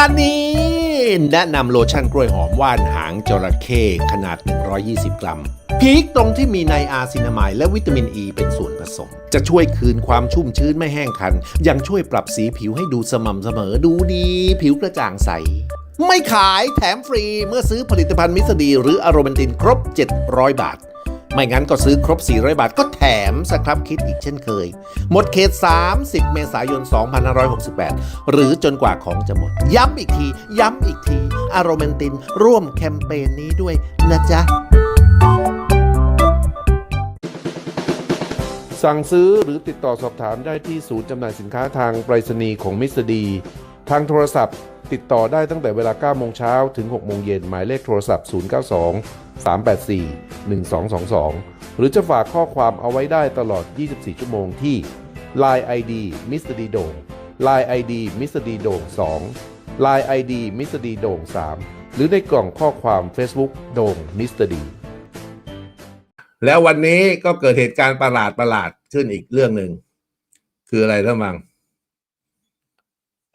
านนี้ แนะนำโลชั่นกล้วยหอมว่านหางจระเข้ขนาด 120 กรัม พีคตรงที่มีไนอาซินามายและวิตามินอ e ีเป็นส่วนผสม จะช่วยคืนความชุ่มชื้นไม่แห้งคัน ยังช่วยปรับสีผิวให้ดูสม่ำเสมอดูดี ผิวกระจ่างใส ไม่ขายแถมฟรีเมื่อซื้อผลิตภัณฑ์มิสดีหรืออโรเมนตินครบ 700 บาท ไม่งั้นก็ซื้อครบ 400 บาทก็แถมสครับคิดอีกเช่นเคย หมดเขต 30 เมษายน 2568 หรือจนกว่าของจะหมด ย้ำอีกที ย้ำอีกทีอโรมนตินร่วมแคมเปญนี้ด้วยนะจ๊ะ สั่งซื้อหรือติดต่อสอบถามได้ที่ศูนย์จำหน่ายสินค้าทางไปรษณีย์ของมิสดี ทางโทรศัพท์ ติดต่อได้ตั้งแต่เวลา9โมงเช้าถึง6โมงเย็นหมายเลขโทรศัพท์ 092 384 1222 หรือจะฝากข้อความเอาไว้ได้ตลอด 24 ชั่วโมงที่ Line ID Mr. D โด่ง Line ID Mr. D โด่ง2 Line ID Mr. D โด่ง3 หรือในกล่องข้อความ Facebook โด่ง Mr. D แล้ววันนี้ก็เกิดเหตุการณ์ประหลาดประหลาดขึ้นอีกเรื่องหนึ่ง คืออะไรท่านบัง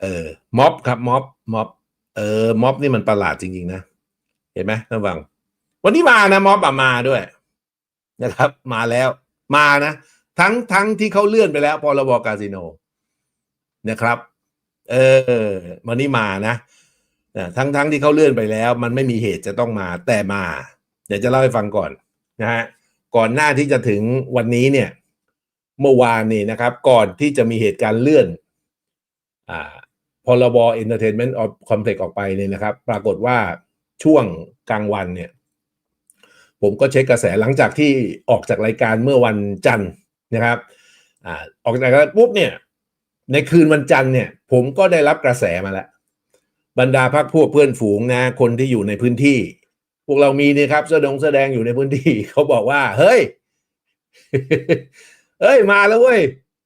เออม็อบครับม็อบม็อบเออม็อบนี่มันประหลาดจริง ๆ นะ เห็นไหมท่านบัง วันนี้มานะม็อบอมาด้วยนะครับ มาแล้ว มานะ ทั้งทั้งที่เขาเลื่อนไปแล้วพรบคาสิโนนะครับ เออ วันนี้มานะนะทั้งทั้งที่เขาเลื่อนไปแล้ว มันไม่มีเหตุจะต้องมาแต่มา เดี๋ยวจะเล่าให้ฟังก่อนนะฮะก่อนหน้าที่จะถึงวันนี้เนี่ย เมื่อวานนี่นะครับ ก่อนที่จะมีเหตุการณ์เลื่อน อ่า พรบ Entertainment of Complex ออกไปเนี่ยนะครับ ปรากฏว่าช่วงกลางวันเนี่ย ผมก็เช็คกระแสหลังจากที่ออกจากรายการเมื่อวันจันทร์นะครับอ่าออกจากรายการปุ๊บเนี่ย ในคืนวันจันทร์เนี่ย ผมก็ได้รับกระแสมาแล้ว บรรดาพักพวกเพื่อนฝูงนะ คนที่อยู่ในพื้นที่ พวกเรามีเนี่ยครับแสดงแสดงอยู่ในพื้นที่เขาบอกว่า เฮ้ยเฮ้ยมาแล้วเว้ย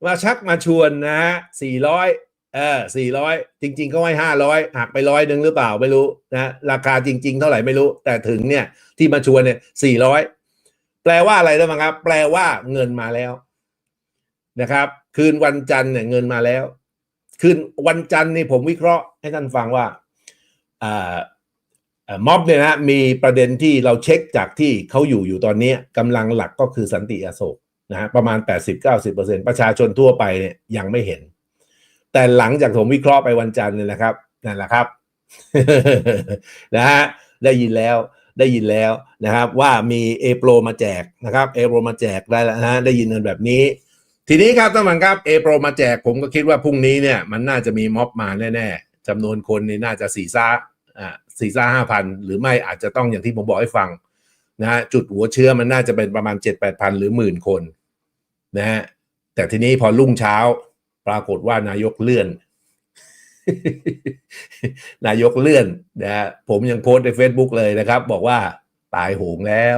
มาชักมาชวนนะฮะสี่ร้อย เออสี่ร้อยจริงๆเขาให้ห้าร้อยหักไปร้อยหนึ่งหรือเปล่าไม่รู้นะราคาจริง ๆ เท่าไหร่ไม่รู้ แต่ถึงเนี่ยที่มาชวนเนี่ยสี่ร้อยแปลว่าอะไรได้ไหมครับ แปลว่าเงินมาแล้วนะครับ คืนวันจันทร์เนี่ยเงินมาแล้ว คืนวันจันทร์นี่ผมวิเคราะห์ให้ท่านฟังว่าอ่าม็อบเนี่ยนะมีประเด็นที่เราเช็คจากที่เขาอยู่อยู่ตอนนี้กำลังหลักก็คือสันติอโศกนะฮะประมาณ 80-90%ประชาชนทั่วไปเนี่ยยังไม่เห็น แต่หลังจากผมวิเคราะห์ไปวันจันทร์เนี่ยนะครับนั่นแหละครับนะฮะได้ยินแล้วได้ยินแล้วนะครับว่ามีเอโปรมาแจกนะครับเอโปรมาแจกได้แล้วนะฮะได้ยินกันแบบนี้ ทีนี้ครับท่านผู้ชมครับเอโปรมาแจกผมก็คิดว่าพรุ่งนี้เนี่ยมันน่าจะมีม็อบมาแน่ๆจำนวนคนนี่น่าจะสี่ซ่าอ่าสี่ซ่าห้าพันหรือไม่อาจจะต้องอย่างที่ผมบอกให้ฟังนะฮะจุดหัวเชื้อมันน่าจะเป็นประมาณเจ็ดแปดพันหรือหมื่นคนนะฮะแต่ทีนี้พอรุ่งเช้า ปรากฏว่านายกเลื่อน นายกเลื่อนนะฮะผมยังโพสใน Facebook เลยนะครับ บอกว่าตายโหงแล้ว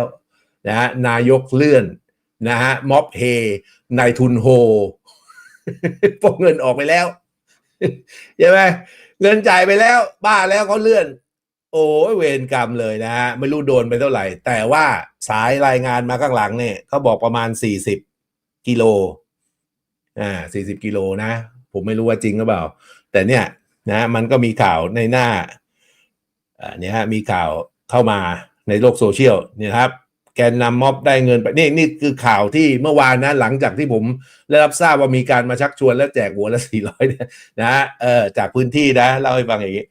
นะฮะนายกเลื่อนนะฮะม็อบเฮนายทุนโฮพวกเงินออกไปแล้วใช่ไหมเงินจ่ายไปแล้ว บ้าแล้วเขาเลื่อน โอ้ยเวรกรรมเลยนะฮะไม่รู้โดนไปเท่าไหร่ แต่ว่าสายรายงานมาข้างหลังเนี่ยเขาบอกประมาณสี่สิบกิโล อ่าสี่สิบกิโลนะ ผมไม่รู้ว่าจริงหรือเปล่า แต่เนี่ยนะมันก็มีข่าวในหน้าอ่าเนี่ยฮะมีข่าวเข้ามาในโลกโซเชียลเนี่ยครับ แกนนำม็อบได้เงินไปนี่นี่คือข่าวที่เมื่อวานนะ หลังจากที่ผมได้รับทราบว่ามีการมาชักชวนและแจกหัวละสี่ร้อยนะเออจากพื้นที่นะเล่าให้ฟังอย่างนี้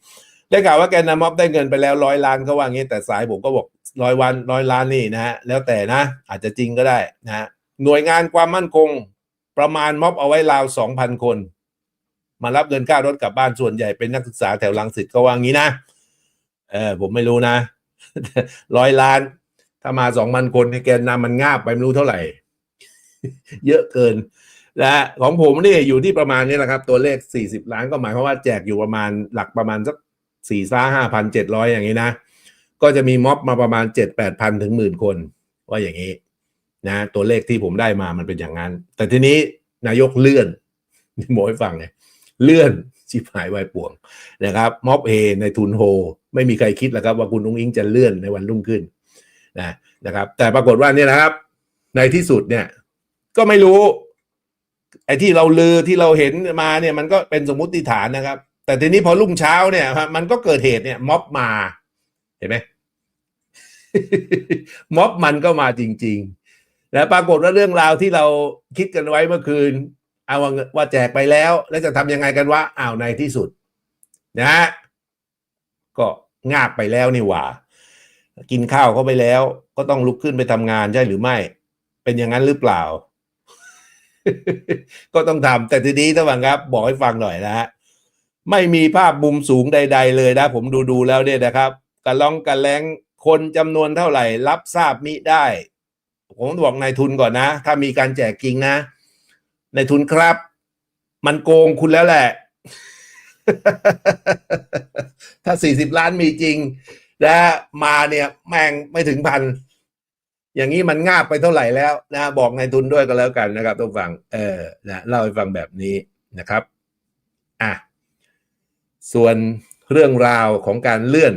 ได้ข่าวว่าแกนนำม็อบได้เงินไปแล้วร้อยล้านเขาว่างี้ แต่สายผมก็บอกร้อยวันร้อยล้านนี่นะฮะแล้วแต่นะ อาจจะจริงก็ได้นะหน่วยงานความมั่นคง ประมาณม็อบเอาไว้ราวสองพันคน มารับเงินค่ารถกลับบ้านส่วนใหญ่เป็นนักศึกษาแถวลังสิตเขาว่างี้นะ เออผมไม่รู้นะร้อยล้าน ถ้ามาสองพันคนในแกนนำมันงาบไปไม่รู้เท่าไหร่ เยอะเกินนะฮะของผมนี่อยู่ที่ประมาณนี้แหละครับ ตัวเลขสี่สิบล้านก็หมายความว่าแจกอยู่ประมาณหลักประมาณสักสี่ซ่าห้าพันเจ็ดร้อยอย่างนี้นะ ก็จะมีม็อบมาประมาณเจ็ดแปดพันถึงหมื่นคน ว่าอย่างนี้ นะตัวเลขที่ผมได้มามันเป็นอย่างนั้น แต่ทีนี้นายกเลื่อนนี่โมให้ฟังไงเลื่อนชิบหายวายป่วงนะครับม็อบเฮในทุนโฮ ไม่มีใครคิดแล้วครับว่าคุณนุ้งอิงจะเลื่อนในวันรุ่งขึ้นนะนะครับ แต่ปรากฏว่าเนี่ยนะครับ ในที่สุดเนี่ย ก็ไม่รู้ ไอ้ที่เราลือที่เราเห็นมาเนี่ย มันก็เป็นสมมติฐานนะครับ แต่ทีนี้พอรุ่งเช้าเนี่ยมันก็เกิดเหตุเนี่ย ม็อบมา เห็นไหมม็อบมันก็มาจริง ๆ แล้วปรากฏว่าเรื่องราวที่เราคิดกันไว้เมื่อคืน เอาว่าว่าแจกไปแล้ว แล้วจะทำยังไงกันวะอ้าวในที่สุด นะฮะก็งาบไปแล้วนี่หว่า กินข้าวเข้าไปแล้ว ก็ต้องลุกขึ้นไปทำงานใช่หรือไม่ เป็นอย่างนั้นหรือเปล่า ก็ต้องทำแต่ทีนี้ท่านฟังครับ บอกให้ฟังหน่อยนะฮะไม่มีภาพมุมสูงใด ๆ เลยนะ ผมดูดูแล้วเนี่ยนะครับกระล่องกระแลงคนจำนวนเท่าไหร่ รับทราบมิได้ ผมบอกนายทุนก่อนนะ ถ้ามีการแจกจริงนะนายทุนครับ มันโกงคุณแล้วแหละ ถ้าสี่สิบล้านมีจริง และมาเนี่ยแม่งไม่ถึงพันอย่างนี้มันงาบไปเท่าไหร่แล้วนะ บอกนายทุนด้วยก็แล้วกันนะครับต้องฟังเออนะเล่าให้ฟังแบบนี้นะครับอะส่วนเรื่องราวของการเลื่อน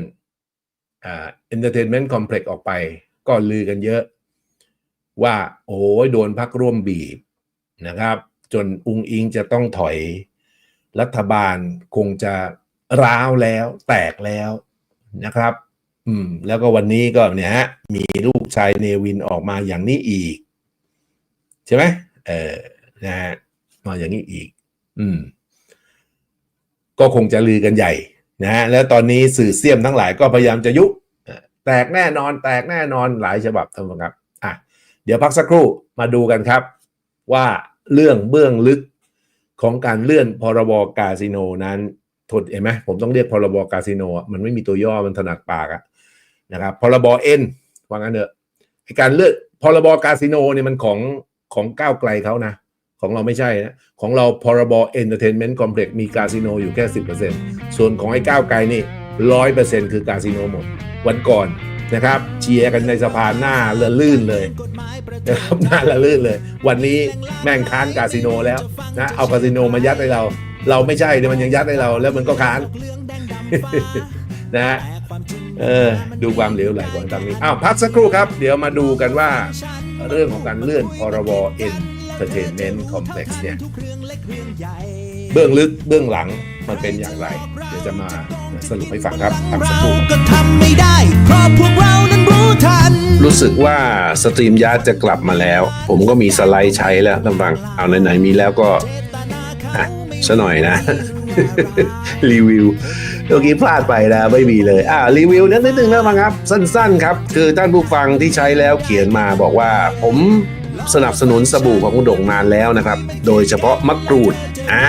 อ่า entertainment complex ออกไป ก็ลือกันเยอะ ว่าโอ้ยโดนพักร่วมบีบนะครับ จนอุงอิงจะต้องถอยรัฐบาลคงจะร้าวแล้ว แตกแล้วนะครับ อืม แล้วก็วันนี้ก็เนี่ยฮะมีลูกชายเนวินออกมาอย่างนี้อีก ใช่ไหมเออนะฮะมาอย่างนี้อีก อืม ก็คงจะลือกันใหญ่นะฮะแล้วตอนนี้สื่อเสียมทั้งหลายก็พยายามจะยุแตกแน่นอน แตกแน่นอนหลายฉบับท่านผู้ชมครับอะ เดี๋ยวพักสักครู่มาดูกันครับ ว่าเรื่องเบื้องลึกของการเลื่อนพรบกาสิโนนั้นทนเห็นไหมผมต้องเรียกพรบกาสิโนมันไม่มีตัวย่อมันถนัดปากอะนะครับพรบเอ็นว่างั้นเถอะการเลื่อนพรบกาสิโนเนี่ยมันของของก้าวไกลเขานะของเราไม่ใช่นะ ของเราพรบเอนเตอร์เทนเมนต์คอมเพล็กซ์มีคาสิโนอยู่แค่สิบเปอร์เซ็นส่วนของไอ้ก้าวไกลนี่ร้อยเปอร์เซ็นคือคาสิโนหมด วันก่อน นะครับเชียร์กันในสภาหน้าละลื่นเลยนะครับหน้าละลื่นเลย วันนี้แม่งค้านคาสิโนแล้วนะเอาคาสิโนมายัดให้เรา เราไม่ใช่เดี๋ยวมันยังยัดให้เรา แล้วมันก็ค้านนะฮะเออดูความเหลวไหลของทางนี้อ้าวพักสักครู่ครับ เดี๋ยวมาดูกันว่าเรื่องของการเลื่อนพรบ Entertainment Complex เนี่ย เบื้องลึกเบื้องหลัง มันเป็นอย่างไร เดี๋ยวจะมาสรุปให้ฟังครับพักสักครู่ก็ทำไม่ได้เพราะพวกเรานั้นรู้ทัน รู้สึกว่าสตรีมยาร์ดจะกลับมาแล้ว ผมก็มีสไลด์ใช้แล้วท่านฟังเอาไหนๆมีแล้วก็อะซะหน่อยนะรีวิวเมื่อกี้พลาดไปนะไม่มีเลย อ่ารีวิวนิดนิดนึงแล้วมั้งครับ สั้นๆครับ คือท่านผู้ฟังที่ใช้แล้วเขียนมาบอกว่าผม สนับสนุนสบู่ของคุณโด่งนานแล้วนะครับ โดยเฉพาะมะกรูดอ่า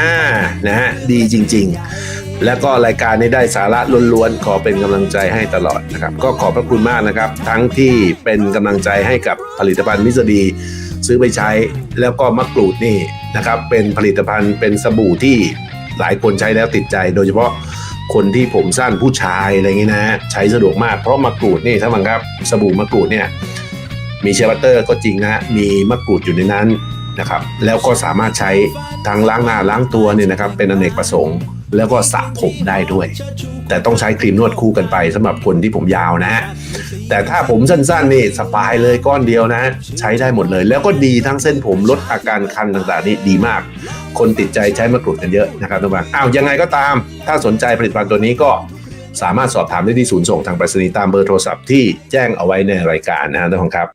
นะฮะดีจริง ๆ แล้วก็รายการนี้ได้สาระล้วนๆ ขอเป็นกำลังใจให้ตลอดนะครับ ก็ขอบพระคุณมากนะครับ ทั้งที่เป็นกำลังใจให้กับผลิตภัณฑ์มิสดี ซื้อไปใช้แล้วก็มะกรูดนี่นะครับ เป็นผลิตภัณฑ์เป็นสบู่ที่หลายคนใช้แล้วติดใจ โดยเฉพาะคนที่ผมสั้นผู้ชายอะไรอย่างนี้นะใช้สะดวกมากเพราะมะกรูดนี่ถ้ามันครับสบู่มะกรูดเนี่ย มีเชฟบัตเตอร์ก็จริงนะฮะมีมะกรูดอยู่ในนั้นนะครับแล้วก็สามารถใช้ทั้งล้างหน้าล้างตัวเนี่ยนะครับเป็นอเนกประสงค์ แล้วก็สระผมได้ด้วย แต่ต้องใช้ครีมนวดคู่กันไปสำหรับคนที่ผมยาวนะฮะแต่ถ้าผมสั้นๆนี่สบายเลยก้อนเดียวนะ ใช้ได้หมดเลย แล้วก็ดีทั้งเส้นผมลดอาการคันต่างๆนี่ดีมาก คนติดใจใช้มะกรูดกันเยอะนะครับทุกท่านอ้าวยังไงก็ตาม ถ้าสนใจผลิตภัณฑ์ตัวนี้ก็สามารถสอบถามได้ที่ศูนย์ส่งทางไปรษณีย์ตามเบอร์โทรศัพท์ที่แจ้งเอาไว้ในรายการนะฮะทุกท่านครับ